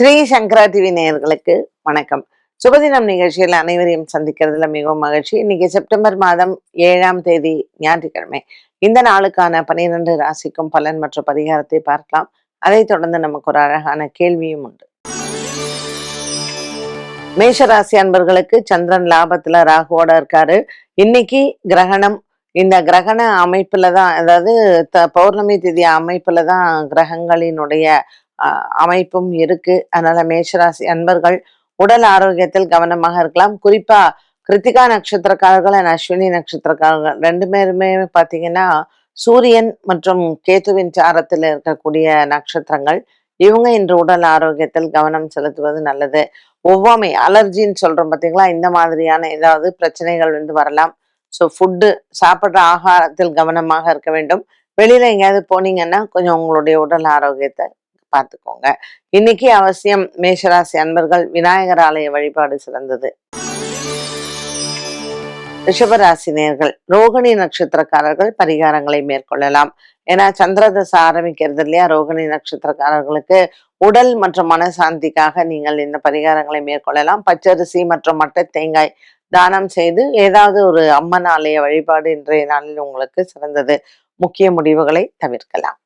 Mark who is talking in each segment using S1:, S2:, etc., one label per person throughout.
S1: ஸ்ரீ சங்கரா TV நேயர்களுக்கு வணக்கம். சுபதினம் நிகழ்ச்சியில் அனைவரையும் சந்திக்கிறதுல மிகவும் மகிழ்ச்சி. இன்னைக்கு செப்டம்பர் மாதம் ஏழாம் தேதி ஞாயிற்றுக்கிழமை. இந்த நாளுக்கான பனிரெண்டு ராசிக்கும் பலன் மற்றும் பரிகாரத்தை பார்க்கலாம். அதைத் தொடர்ந்து நமக்கு ஒரு அழகான கேள்வியும் உண்டு. மேஷராசி அன்பர்களுக்கு சந்திரன் லாபத்துல ராகுவோட இருக்காரு. இன்னைக்கு கிரகணம். இந்த கிரகண அமைப்புல தான் அதாவது த- பௌர்ணமி திதி அமைப்புல தான் கிரகங்களினுடைய அமைப்பும் இருக்கு. அதனால மேஷராசி அன்பர்கள் உடல் ஆரோக்கியத்தில் கவனமாக இருக்கலாம். குறிப்பா கிருத்திகா நட்சத்திரக்காரர்கள் அண்ட் அஸ்வினி நட்சத்திரக்காரர்கள் ரெண்டு பேருமே பார்த்தீங்கன்னா சூரியன் மற்றும் கேத்துவின் சாரத்தில் இருக்கக்கூடிய நட்சத்திரங்கள். இவங்க இன்று உடல் ஆரோக்கியத்தில் கவனம் செலுத்துவது நல்லது. ஒவ்வாமை அலர்ஜின்னு சொல்றோம் பார்த்தீங்களா இந்த மாதிரியான ஏதாவது பிரச்சனைகள் வந்து வரலாம். ஸோ ஃபுட்டு சாப்பிட்ற ஆகாரத்தில் கவனமாக இருக்க வேண்டும். வெளியில எங்கேயாவது போனீங்கன்னா கொஞ்சம் உங்களுடைய உடல் ஆரோக்கியத்தை பார்த்துக்கோங்க. இன்னைக்கு அவசியம் மேஷராசி அன்பர்கள் விநாயகர் ஆலய வழிபாடு சிறந்தது. ரிஷபராசி நேர்கள் ரோகிணி நட்சத்திரக்காரர்கள் பரிகாரங்களை மேற்கொள்ளலாம். ஏன்னா சந்திரதசை ஆரம்பிக்கிறது இல்லையா? ரோகிணி நட்சத்திரக்காரர்களுக்கு உடல் மற்றும் மனசாந்திக்காக நீங்கள் இந்த பரிகாரங்களை மேற்கொள்ளலாம். பச்சரிசி மற்றும் மட்டை தேங்காய் தானம் செய்து ஏதாவது ஒரு அம்மன் ஆலய வழிபாடு இன்றைய நாளில் உங்களுக்கு சிறந்தது. முக்கிய முடிவுகளை தவிர்க்கலாம்.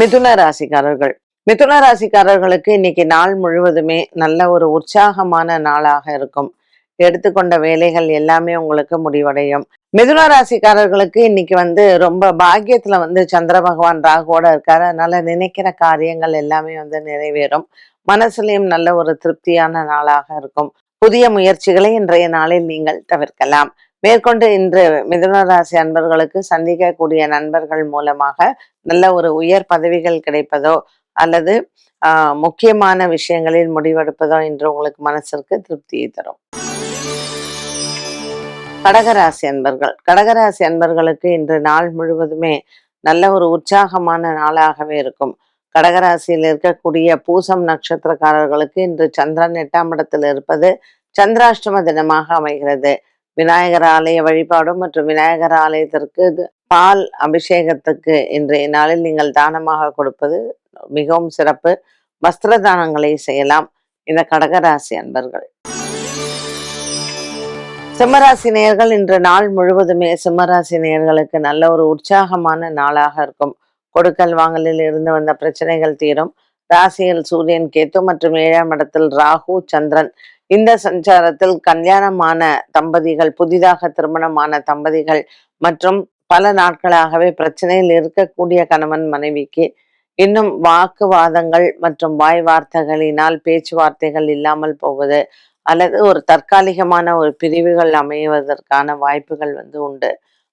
S1: மிதுன ராசிக்காரர்கள். மிதுன ராசிக்காரர்களுக்கு இன்னைக்கு நாள் முழுவதுமே நல்ல ஒரு உற்சாகமான நாளாக இருக்கும். எடுத்துக்கொண்ட வேலைகள் எல்லாமே உங்களுக்கு முடிவடையும். மிதுன ராசிக்காரர்களுக்கு இன்னைக்கு வந்து ரொம்ப பாக்கியத்துல வந்து சந்திர பகவான் ராகுவோட இருக்காரு. அதனால நினைக்கிற காரியங்கள் எல்லாமே வந்து நிறைவேறும். மனசுலயும் நல்ல ஒரு திருப்தியான நாளாக இருக்கும். புதிய முயற்சிகளை இன்றைய நாளில் நீங்கள் தவிர்க்கலாம். மேற்கொண்டு இன்று மிதுன ராசி அன்பர்களுக்கு சந்திக்கக்கூடிய நண்பர்கள் மூலமாக நல்ல ஒரு உயர் பதவிகள் கிடைப்பதோ அல்லது ஆஹ், முக்கியமான விஷயங்களில் முடிவெடுப்பதோ இன்று உங்களுக்கு மனசிற்கு திருப்தியை தரும். கடகராசி அன்பர்கள். கடகராசி அன்பர்களுக்கு இன்று நாள் முழுவதுமே நல்ல ஒரு உற்சாகமான நாளாகவே இருக்கும். கடகராசியில் இருக்கக்கூடிய பூசம் நட்சத்திரக்காரர்களுக்கு இன்று சந்திரன் எட்டாம் இடத்தில் இருப்பது சந்திராஷ்டம தினமாக அமைகிறது. விநாயகர் ஆலய வழிபாடு மற்றும் விநாயகர் ஆலயத்திற்கு பால் அபிஷேகத்துக்கு இன்றைய நாளில் நீங்கள் தானமாக கொடுப்பது மிகவும் சிறப்பு. வஸ்திர தானங்களை செய்யலாம். இந்த கடகராசி அன்பர்கள். சிம்மராசி நேயர்கள் இன்று நாள் முழுவதுமே சிம்மராசி நேயர்களுக்கு நல்ல ஒரு உற்சாகமான நாளாக இருக்கும். கொடுக்கல் வாங்கலில் இருந்து வந்த பிரச்சனைகள் தீரும். ராசியில் சூரியன் கேத்து மற்றும் ஏழாம் இடத்தில் ராகு சந்திரன். இந்த சஞ்சாரத்தில் கல்யாணமான தம்பதிகள் புதிதாக திருமணமான தம்பதிகள் மற்றும் பல நாட்களாகவே பிரச்சனையில் இருக்கக்கூடிய கணவன் மனைவிக்கு இன்னும் வாக்குவாதங்கள் மற்றும் வாய் வார்த்தைகளினால் பேச்சுவார்த்தைகள் இல்லாமல் போவது அல்லது ஒரு தற்காலிகமான ஒரு பிரிவுகள் அமைவதற்கான வாய்ப்புகள் வந்து உண்டு.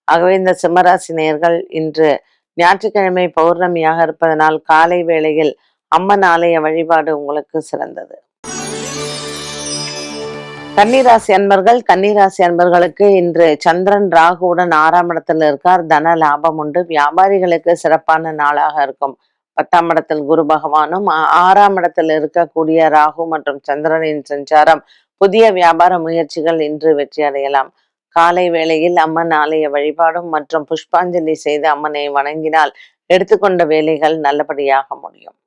S1: ஆகவே இந்த சிம்மராசி நேர்கள் இன்று ஞாயிற்றுக்கிழமை பௌர்ணமியாக இருப்பதனால் காலை வேளையில் அம்மன் ஆலய வழிபாடு உங்களுக்கு சிறந்தது. கன்னிராசி அன்பர்கள் கன்னிராசி அன்பர்களுக்கு இன்று சந்திரன் ராகுவுடன் ஆறாம் இடத்துல இருக்கார். தன லாபம் உண்டு. வியாபாரிகளுக்கு சிறப்பான நாளாக இருக்கும். பத்தாம் இடத்தில் குரு பகவானும் ஆறாம் இடத்தில் இருக்கக்கூடிய ராகு மற்றும் சந்திரனின் சஞ்சாரம் புதிய வியாபார முயற்சிகள் இன்று வெற்றி அடையலாம். காலை வேளையில் அம்மன் ஆலய வழிபாடும் மற்றும் புஷ்பாஞ்சலி செய்து அம்மனை வணங்கினால் எடுத்துக்கொண்ட வேலைகள் நல்லபடியாக முடியும்.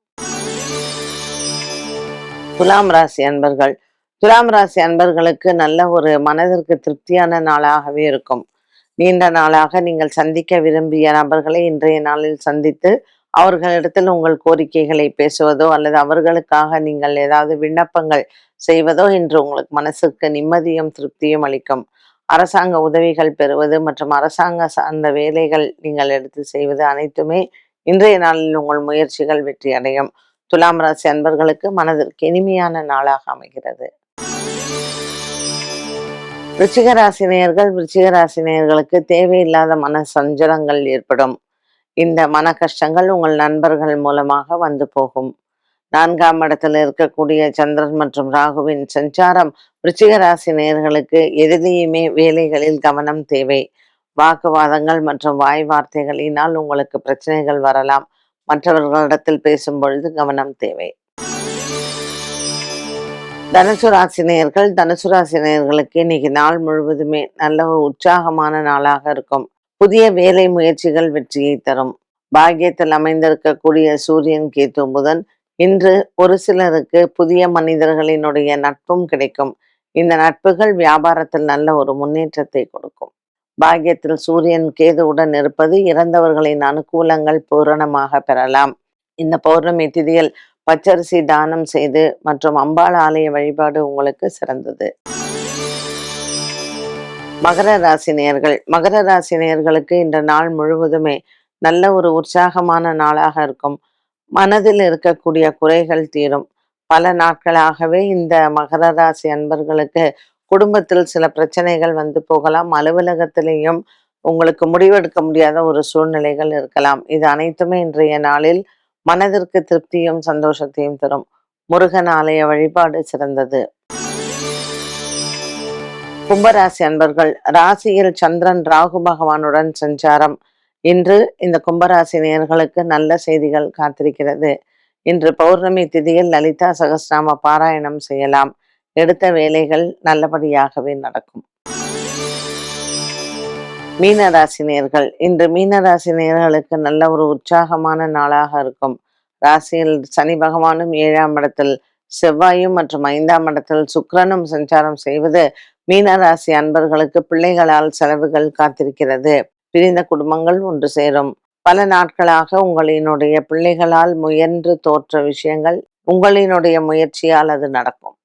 S1: துலாம் ராசி அன்பர்கள் துலாம் ராசி அன்பர்களுக்கு நல்ல ஒரு மனதிற்கு திருப்தியான நாளாகவே இருக்கும். நீண்ட நாளாக நீங்கள் சந்திக்க விரும்பிய நபர்களை இன்றைய நாளில் சந்தித்து அவர்களிடத்தில் உங்கள் கோரிக்கைகளை பேசுவதோ அல்லது அவர்களுக்காக நீங்கள் ஏதாவது விண்ணப்பங்கள் செய்வதோ இன்று உங்களுக்கு மனசுக்கு நிம்மதியும் திருப்தியும் அளிக்கும். அரசாங்க உதவிகள் பெறுவது மற்றும் அரசாங்க சார்ந்த வேலைகள் நீங்கள் எடுத்து செய்வது அனைத்துமே இன்றைய நாளில் உங்கள் முயற்சிகள் வெற்றி அடையும் துலாம் ராசி அன்பர்களுக்கு மனதிற்கு இனிமையான நாளாக அமைகிறது. ரிச்சிகராசினியர்கள் ரிச்சிகராசினியர்களுக்கு தேவையில்லாத மன சஞ்சலங்கள் ஏற்படும். இந்த மன கஷ்டங்கள் உங்கள் நண்பர்கள் மூலமாக வந்து போகும். நான்காம் இடத்துல இருக்கக்கூடிய சந்திரன் மற்றும் ராகுவின் சஞ்சாரம் ரிச்சிகராசி நேர்களுக்கு நேயர்களுக்கு வேலைகளில் கவனம் தேவை. வாக்குவாதங்கள் மற்றும் வாய் வார்த்தைகளினால் உங்களுக்கு பிரச்சனைகள் வரலாம். மற்றவர்களிடத்தில் பேசும் பொழுது கவனம் தேவை. தனுசு ராசினியர்கள் தனுசு ராசினியர்களுக்கு இன்னைக்கு நாள் முழுவதுமே நல்ல உற்சாகமான நாளாக இருக்கும். புதிய வேலை முயற்சிகள் வெற்றியை தரும். பாக்கியத்தில் அமைந்திருக்கக்கூடிய சூரியன் கேத்து புதன் இன்று ஒரு சிலருக்கு புதிய மனிதர்களினுடைய நட்பும் கிடைக்கும். இந்த நட்புகள் வியாபாரத்தில் நல்ல ஒரு முன்னேற்றத்தை கொடுக்கும். பாக்கியத்தில் சூரியன் கேதுவுடன் இருப்பது இறந்தவர்களின் அனுகூலங்கள் பூரணமாக பெறலாம். இந்த பௌர்ணமி திதியில் பச்சரிசி தானம் செய்து மற்றும் அம்பாள் ஆலய வழிபாடு உங்களுக்கு சிறந்தது. மகர ராசி நேர்கள் மகர ராசி நேர்களுக்கு இந்த நாள் முழுவதுமே நல்ல ஒரு உற்சாகமான நாளாக இருக்கும். மனதில் இருக்கக்கூடிய குறைகள் தீரும். பல நாட்களாகவே இந்த மகர ராசி அன்பர்களுக்கு குடும்பத்தில் சில பிரச்சனைகள் வந்து போகலாம். அலுவலகத்திலையும் உங்களுக்கு முடிவெடுக்க முடியாத ஒரு சூழ்நிலைகள் இருக்கலாம். இது அனைத்துமே இன்றைய நாளில் மனதிற்கு திருப்தியும் சந்தோஷத்தையும் தரும். முருகன் ஆலய வழிபாடு சிறந்தது. கும்பராசி அன்பர்கள் ராசியில் சந்திரன் ராகு பகவானுடன் சஞ்சாரம். இன்று இந்த கும்பராசி நேயர்களுக்கு நல்ல செய்திகள் காத்திருக்கிறது. இன்று பௌர்ணமி திதியில் லலிதா சகசிராம பாராயணம் செய்யலாம். எடுத்த வேலைகள் நல்லபடியாகவே நடக்கும். மீனராசினியர்கள். இன்று மீனராசினியர்களுக்கு நல்ல ஒரு உற்சாகமான நாளாக இருக்கும். ராசியில் சனி பகவானும் ஏழாம் இடத்தில் செவ்வாயும் மற்றும் ஐந்தாம் இடத்தில் சுக்கரனும் சஞ்சாரம் செய்வது மீனராசி அன்பர்களுக்கு பிள்ளைகளால் செலவுகள் காத்திருக்கிறது. பிரிந்த குடும்பங்கள் ஒன்று சேரும். பல நாட்களாக உங்களினுடைய பிள்ளைகளால் முயன்று தோற்ற விஷயங்கள் உங்களினுடைய முயற்சியால் அது நடக்கும்.